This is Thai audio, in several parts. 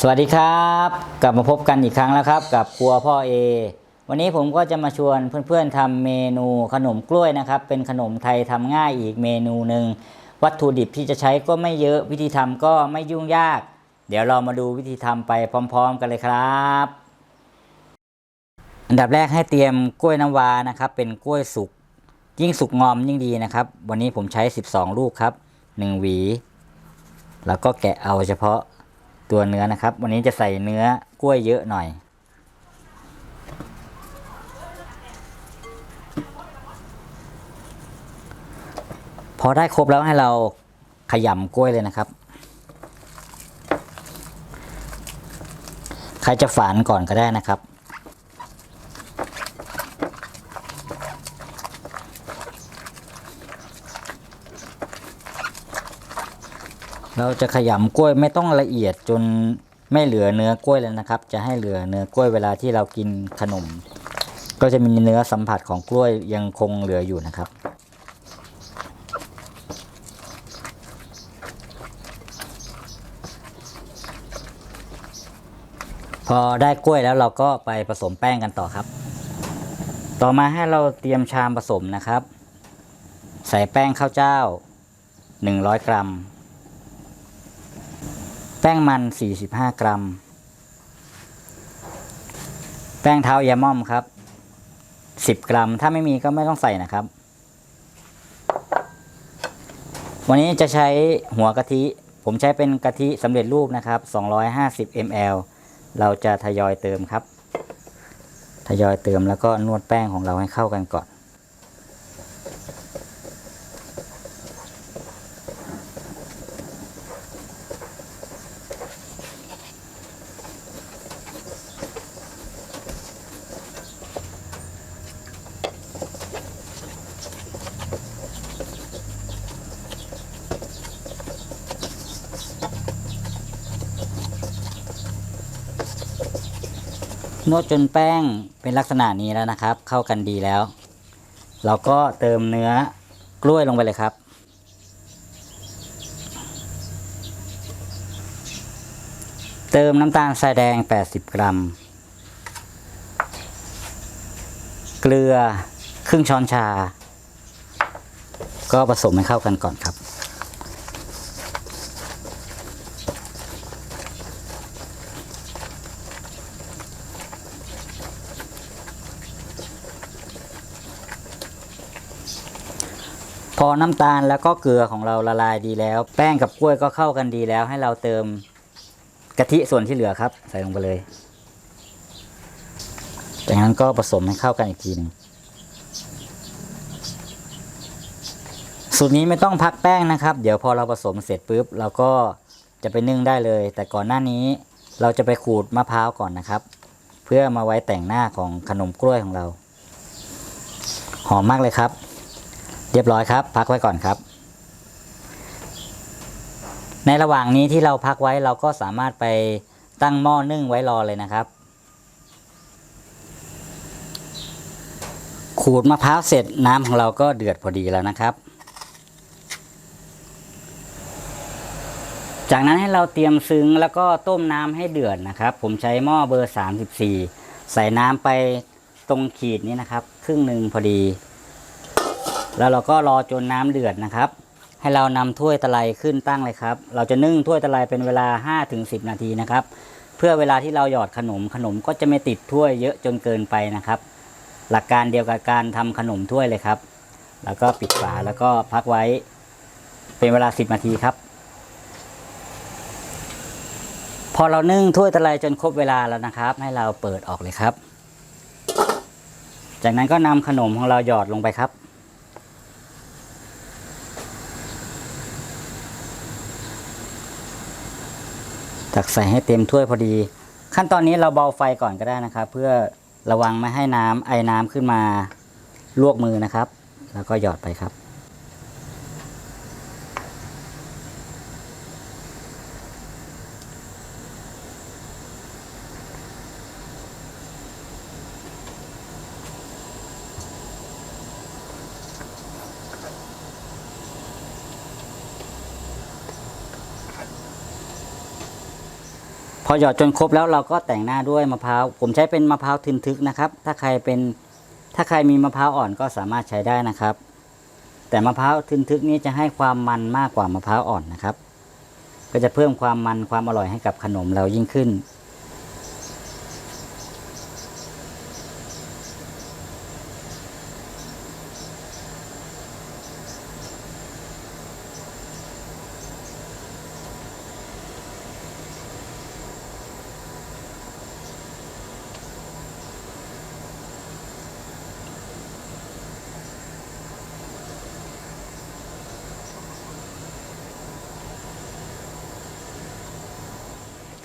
สวัสดีครับ กลับมาพบกันอีกครั้งแล้วครับ กับครัวพ่อเอวันนี้ผมก็จะมาชวนเพื่อนๆทำเมนูขนมกล้วยนะครับ เป็นขนมไทยทำง่ายอีกเมนูหนึ่งวัตถุดิบที่จะใช้ก็ไม่เยอะวิธีทำก็ไม่ยุ่งยาก เดี๋ยวเรามาดูวิธีทำไปพร้อม ๆ กันเลยครับ อันดับแรกให้เตรียมกล้วยน้ำว้านะครับ เป็นกล้วยสุกยิ่งสุกงอมยิ่งดีนะครับ วันนี้ผมใช้ 12 ลูกครับ1หวี แล้วก็แกะเอาเฉพาะ ตัวเนื้อนะครับ วันนี้จะใส่เนื้อกล้วยเยอะหน่อย พอได้ครบแล้วให้เราขยำกล้วยเลยนะครับ ใครจะฝานก่อนก็ได้นะครับ เราจะขยำกล้วยไม่ต้องละเอียดจนไม่เหลือเนื้อกล้วยแล้วนะครับ จะให้เหลือเนื้อกล้วยเวลาที่เรากินขนม ก็จะมีเนื้อสัมผัสของกล้วยยังคงเหลืออยู่นะครับ พอได้กล้วยแล้วเราก็ไปผสมแป้งกันต่อครับ ต่อมาให้เราเตรียมชามผสมนะครับ ใส่แป้งข้าวเจ้า 100 กรัม แป้งมัน 45 กรัม แป้งเท้ายาม่อมครับ 10 กรัม ถ้าไม่มีก็ไม่ต้องใส่นะครับ วันนี้จะใช้หัวกะทิ ผมใช้เป็นกะทิสำเร็จรูปนะครับ 250 ml เราจะทยอยเติมครับ ทยอยเติมแล้วก็นวดแป้งของเราให้เข้ากันก่อน นวดจนแป้งเป็นลักษณะนี้แล้วนะครับ เข้ากันดีแล้ว เราก็เติมเนื้อกล้วยลงไปเลยครับ เติมน้ำตาลทรายแดง 80 กรัม เกลือครึ่งช้อนชา ก็ผสมให้เข้ากันก่อนครับ น้ำตาลแล้วก็เกลือของเราละลายดีแล้ว แป้งกับกล้วยก็เข้ากันดีแล้ว ให้เราเติมกะทิส่วนที่เหลือครับ ใส่ลงไปเลย จากนั้นก็ผสมให้เข้ากันอีกทีหนึ่งสูตรนี้ไม่ต้องพักแป้งนะครับ เดี๋ยวพอเราผสมเสร็จปุ๊บเราก็จะไปนึ่งได้เลย แต่ก่อนหน้านี้เราจะไปขูดมะพร้าวก่อนนะครับ เพื่อมาไว้แต่งหน้าของขนมกล้วยของเรา หอมมากเลยครับ เรียบร้อยครับ พักไว้ก่อนครับ ในระหว่างนี้ที่เราพักไว้เราก็สามารถไปตั้งหม้อนึ่งไว้รอเลยนะครับ ขูดมะพร้าวเสร็จน้ำของเราก็เดือดพอดีแล้วนะครับ จากนั้นให้เราเตรียมซึ้งแล้วก็ต้มน้ำให้เดือดนะครับ ผมใช้หม้อเบอร์ 34 ใส่น้ำไปตรงขีดนี้นะครับ ครึ่งหนึ่งพอดี แล้วเราก็รอจนน้ำเดือดนะครับ ให้เรานำถ้วยตะไลขึ้นตั้งเลยครับ เราจะนึ่งถ้วยตะไลเป็นเวลา 5-10 นาทีนะครับ เพื่อเวลาที่เราหยอดขนมขนมก็จะไม่ติดถ้วยเยอะจนเกินไปนะครับ หลักการเดียวกับการทำขนมถ้วยเลยครับ แล้วก็ปิดฝาแล้วก็พักไว้เป็นเวลา 10 นาทีครับ พอเรานึ่งถ้วยตะไลจนครบเวลาแล้วนะครับ ให้เราเปิดออกเลยครับ จากนั้นก็นำขนมของเราหยอดลงไปครับ ตักใส่ให้เต็มถ้วยพอดี ขั้นตอนนี้เราเบาไฟก่อนก็ได้นะครับ เพื่อระวังไม่ให้น้ำไอ้น้ำขึ้นมาลวกมือนะครับ แล้วก็หยอดไปครับ อหยอดจนครบแล้วเราก็แต่งหน้าด้วยมะพร้าวผมใช้เป็นมะพร้าวทึนทึกนะครับ ถ้าใครเป็นถ้าใครมีมะพร้าวอ่อนก็สามารถใช้ได้นะครับ แต่มะพร้าวทึนทึกนี้จะให้ความมันมากกว่ามะพร้าวอ่อนนะครับ ก็จะเพิ่มความมันความอร่อยให้กับขนมเรายิ่งขึ้น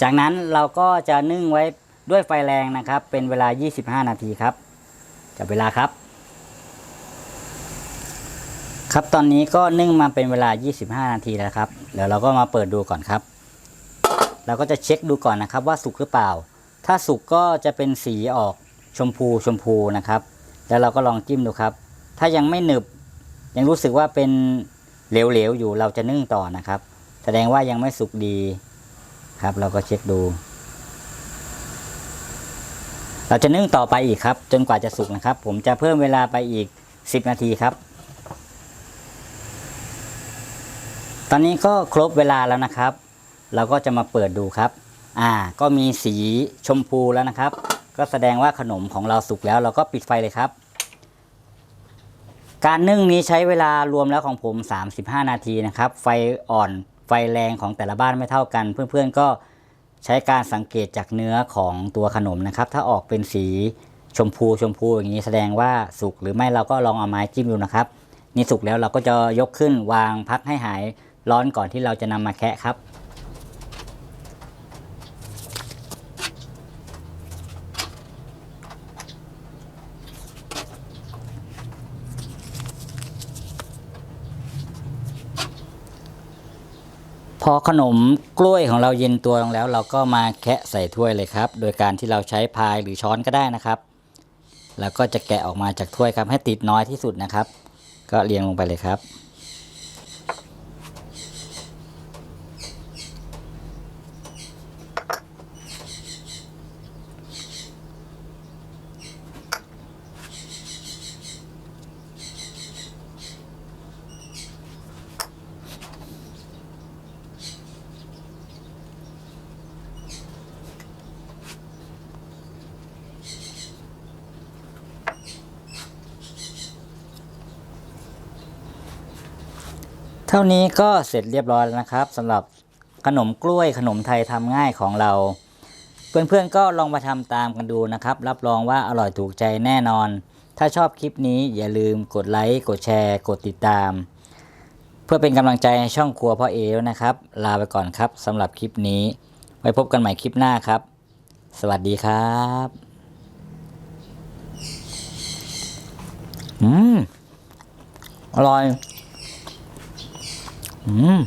จากนั้นเราก็จะนึ่งไว้ด้วยไฟแรงนะครับ เป็นเวลา 25 นาทีครับจับเวลาครับ ครับตอนนี้ก็นึ่งมาเป็นเวลา 25 นาทีแล้วครับเดี๋ยวเราก็มาเปิดดูก่อนครับ เราก็จะเช็คดูก่อนนะครับ ว่าสุกหรือเปล่า ถ้าสุกก็จะเป็นสีออกชมพูชมพูนะครับ แล้วเราก็ลองจิ้มดูครับ ถ้ายังไม่หนึบ ยังรู้สึกว่าเป็นเหลวๆอยู่เราจะนึ่งต่อนะครับ แสดงว่ายังไม่สุกดี ครับ เราก็เช็คดู เราจะนึ่งต่อไปอีกครับ จนกว่าจะสุกนะครับ ผมจะเพิ่มเวลาไปอีก 10 นาทีครับ ตอนนี้ก็ครบเวลาแล้วนะครับ เราก็จะมาเปิดดูครับ อ่า ก็มีสีชมพูแล้วนะครับ ก็แสดงว่าขนมของเราสุกแล้ว เราก็ปิดไฟเลยครับการนึ่งนี้ใช้เวลารวมแล้วของผม 35 นาทีนะครับ ไฟอ่อน ไฟแรงของแต่ละบ้านไม่เท่ากัน เพื่อนๆก็ใช้การสังเกตจากเนื้อของตัวขนมนะครับ ถ้าออกเป็นสีชมพูชมพูอย่างนี้แสดงว่าสุกหรือไม่เราก็ลองเอาไม้จิ้มดูนะครับ นี่สุกแล้วเราก็จะยกขึ้นวางพักให้หายร้อนก่อนที่เราจะนำมาแคะครับ พอขนมกล้วยของเราเย็นตัวลงแล้ว เราก็มาแคะใส่ถ้วยเลยครับ โดยการที่เราใช้พายหรือช้อนก็ได้นะครับ แล้วก็จะแกะออกมาจากถ้วยครับให้ติดน้อยที่สุดนะครับ ก็เรียงลงไปเลยครับ ท่านี้ก็เสร็จเรียบร้อยแล้วนะครับสำหรับขนมกล้วยขนมไทยทำง่ายของเรา เพื่อนๆก็ลองมาทำตามกันดูนะครับ รับรองว่าอร่อยถูกใจแน่นอน ถ้าชอบคลิปนี้อย่าลืมกดไลค์กดแชร์ กดติดตาม เพื่อเป็นกำลังใจให้ช่องครัวพ่อเอด้วยนะครับ ลาไปก่อนครับสำหรับคลิปนี้ ไว้พบกันใหม่คลิปหน้าครับ สวัสดีครับอืมอร่อย อืม